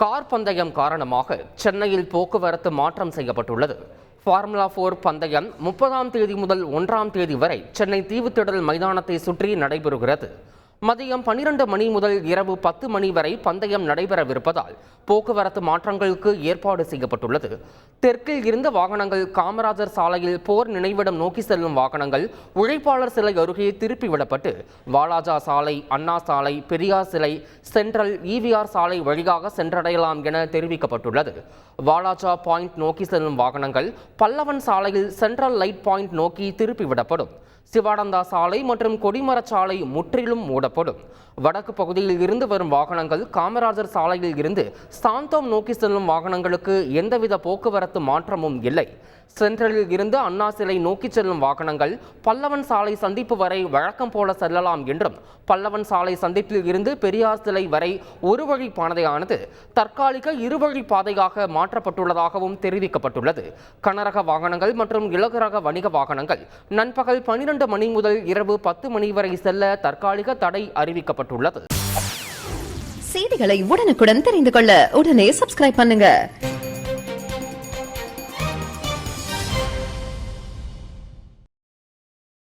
Car பந்தயம் காரணமாக சென்னையில் போக்குவரத்து மாற்றம் செய்யப்பட்டுள்ளது. ஃபார்முலா ஃபோர் பந்தயம் முப்பதாம் தேதி முதல் ஒன்றாம் தேதி வரை சென்னை தீவுத்திடல் மைதானத்தை சுற்றி நடைபெறுகிறது. மதியம் பன்னிரண்டு மணி முதல் இரவு பத்து மணி வரை பந்தயம் நடைபெறவிருப்பதால் போக்குவரத்து மாற்றங்களுக்கு ஏற்பாடு செய்யப்பட்டுள்ளது. தெற்கில் இருந்த வாகனங்கள் காமராஜர் சாலையில் போர் நினைவிடம் நோக்கி செல்லும் வாகனங்கள் உழைப்பாளர் சிலை அருகே திருப்பிவிடப்பட்டு வாலாஜா சாலை அண்ணா சாலை பெரியார் சிலை சென்ட்ரல் ஈவிஆர் சாலை வழியாக சென்றடையலாம் என தெரிவிக்கப்பட்டுள்ளது. வாலாஜா பாயிண்ட் நோக்கி செல்லும் வாகனங்கள் பல்லவன் சாலையில் சென்ட்ரல் லைட் பாயிண்ட் நோக்கி திருப்பிவிடப்படும். சிவானந்தா சாலை மற்றும் கொடிமர சாலை முற்றிலும் மூடப்படும். வடக்கு பகுதியில் இருந்து வரும் வாகனங்கள் காமராஜர் சாலையில் இருந்து சாந்தோம் நோக்கி செல்லும் வாகனங்களுக்கு எந்தவித போக்குவரத்து மாற்றமும் இல்லை. சென்ட்ரலில் இருந்து அண்ணா சிலை நோக்கி செல்லும் வாகனங்கள் பல்லவன் சாலை சந்திப்பு வரை வழக்கம் போல செல்லலாம் என்றும் பல்லவன் சாலை சந்திப்பில் இருந்து பெரியார் சிலை வரை ஒரு வழி பாதையானது தற்காலிக இருவழி பாதையாக மாற்றப்பட்டுள்ளதாகவும் தெரிவிக்கப்பட்டுள்ளது. கனரக வாகனங்கள் மற்றும் இலகுரக வணிக வாகனங்கள் நண்பகல் பனிரெண்டு பனிரெண்டு மணி முதல் இரவு பத்து மணி வரை செல்ல தற்காலிக தடை அறிவிக்கப்பட்டுள்ளது. செய்திகளை உடனுக்குடன் தெரிந்து கொள்ள உடனே சப்ஸ்கிரைப் பண்ணுங்க.